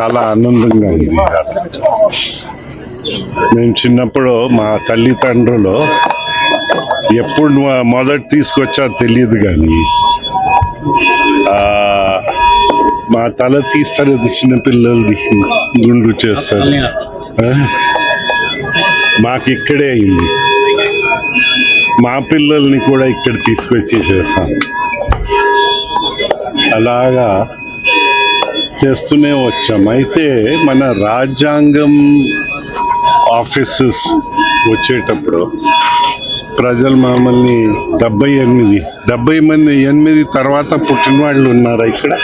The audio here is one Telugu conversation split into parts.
చాలా ఆనందంగా ఉంది. మేము చిన్నప్పుడు మా తల్లిదండ్రులు ఎప్పుడు మొదటి మొదట తీసుకొచ్చారో తెలియదు కానీ మా తల తీస్తారు అది చిన్నపిల్లలది గుండు చేస్తారు. మాకు ఇక్కడే అయింది. మా పిల్లల్ని కూడా ఇక్కడ తీసుకొచ్చి చేస్తాం అలాగా చేస్తూనే వచ్చాం. అయితే మన రాజ్యాంగం ఆఫీసెస్ వచ్చేటప్పుడు ప్రజలు మమ్మల్ని డెబ్బై ఎనిమిది డెబ్బై మంది ఎనిమిది తర్వాత పుట్టిన వాళ్ళు ఉన్నారా ఇక్కడ?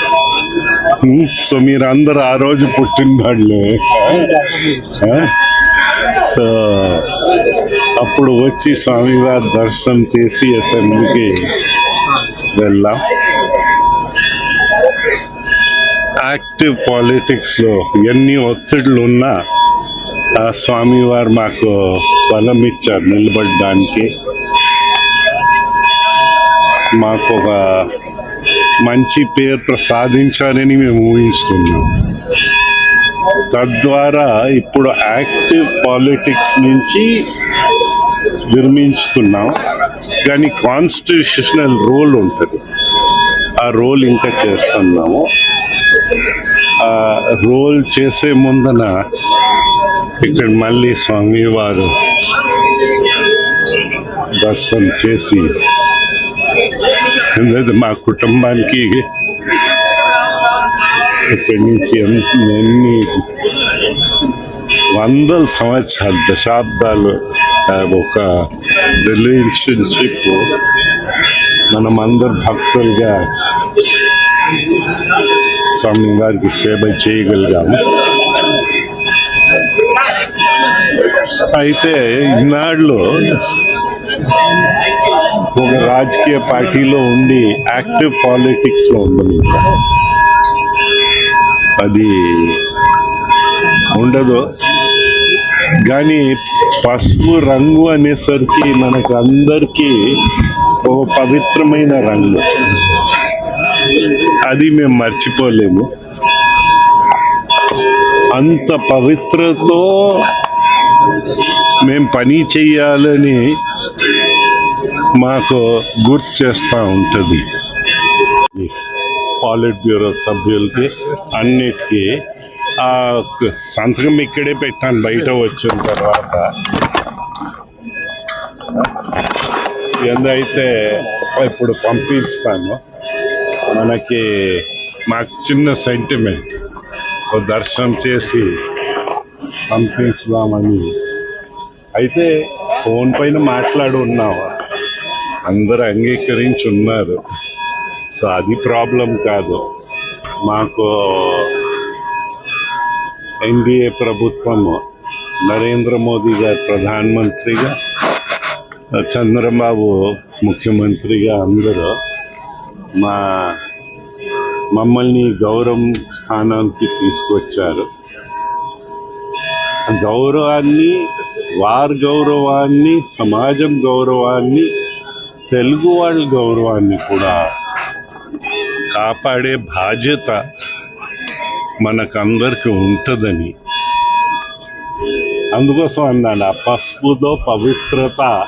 సో మీరు అందరు ఆ రోజు పుట్టిన వాళ్ళే. సో అప్పుడు వచ్చి స్వామివారి దర్శనం చేసి అసెంబ్లీకి వెళ్ళాం. యాక్టివ్ పాలిటిక్స్లో ఎన్ని ఒత్తిడులు ఉన్నా ఆ స్వామివారు మాకు బలం ఇచ్చారు నిలబడడానికి. మాకు ఒక మంచి పేరు ప్రసాదించారని మేము ఊహిస్తున్నాం. తద్వారా ఇప్పుడు యాక్టివ్ పాలిటిక్స్ నుంచి నిర్మించుతున్నాం. కానీ కాన్స్టిట్యూషనల్ రోల్ ఉంటుంది. ఆ రోల్ ఇంకా చేస్తున్నాము. రోల్ చేసే ముందన ఇక్కడ మళ్ళీ స్వామివారు దర్శనం చేసి మా కుటుంబానికి ఇక్కడి నుంచి ఎన్ని వందల సంవత్సరాలు దశాబ్దాలు ఒక రిలేషన్షిప్ మనం అందరు భక్తులుగా స్వామి వారికి సేవ చేయగలిగాము. అయితే ఈనాడులో ఒక రాజకీయ పార్టీలో ఉండి యాక్టివ్ పాలిటిక్స్లో ఉండదు అది ఉండదు. కానీ పసుపు రంగు అనేసరికి మనకు అందరికీ ఒక పవిత్రమైన రంగు. అది మేము మర్చిపోలేము. అంత పవిత్రతో మేము పని చెయ్యాలని మాకు గుర్తు చేస్తూ ఉంటుంది. పాలిట్ బ్యూరో సభ్యులకి అన్నిటికీ ఆ సంతకం ఇక్కడే పెట్టాను బయట వచ్చిన తర్వాత. ఎందైతే ఇప్పుడు పంపిస్తాను మనకి మాకు చిన్న సెంటిమెంట్ దర్శనం చేసి పంపించుదామని. అయితే ఫోన్ పైన మాట్లాడు ఉన్నావా? అందరు అంగీకరించి ఉన్నారు సో అది ప్రాబ్లం కాదు. మాకు ఎన్డీఏ ప్రభుత్వము నరేంద్ర మోదీ గారు ప్రధానమంత్రిగా చంద్రబాబు ముఖ్యమంత్రిగా అందరూ మా మమ్మల్ని గౌరవం స్థానానికి తీసుకొచ్చారు. గౌరవాన్ని వారి గౌరవాన్ని సమాజం గౌరవాన్ని తెలుగు వాళ్ళ గౌరవాన్ని కూడా కాపాడే బాధ్యత మనకందరికి ఉంటుందని. అందుకోసం అన్నాడు ఆ పసుపుతో పవిత్రత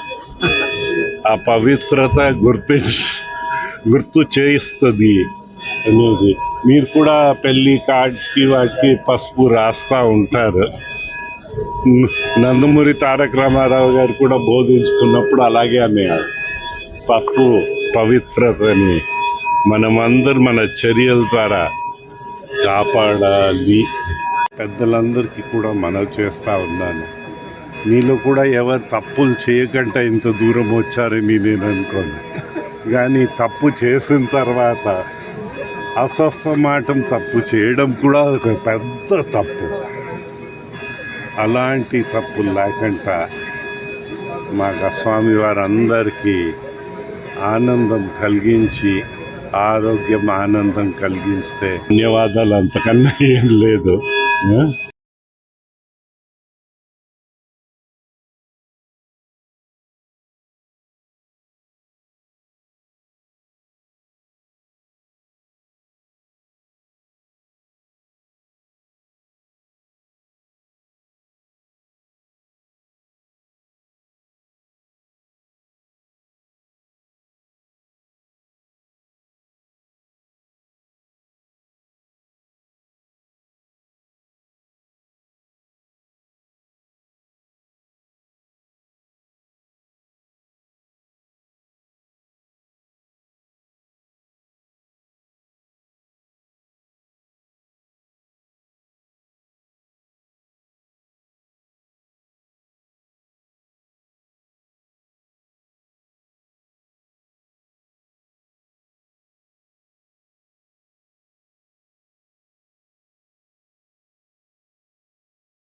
ఆ పవిత్రత గుర్తించి గుర్తు చేయిస్తుంది అనేది. మీరు కూడా పెళ్ళి కార్డ్స్కి వాటికి పసుపు రాస్తూ ఉంటారు. నందమూరి తారక రామారావు గారు కూడా బోధిస్తున్నప్పుడు అలాగే అనేవారు పసుపు పవిత్రతని మనమందరూ మన చర్యల ద్వారా కాపాడాలి. పెద్దలందరికీ కూడా మనవి చేస్తూ ఉన్నాను. మీలో కూడా ఎవరు తప్పులు చేయకుండా ఇంత దూరం వచ్చారని నేను అనుకోను కానీ తప్పు చేసిన తర్వాత అస్వస్థమాటం తప్పు చేయడం కూడా ఒక పెద్ద తప్పు. అలాంటి తప్పులు లేకుండా మాకు స్వామి వారందరికీ ఆనందం కలిగించి ఆరోగ్యం ఆనందం కలిగిస్తే ధన్యవాదాలు అంతకన్నా ఏం లేదు.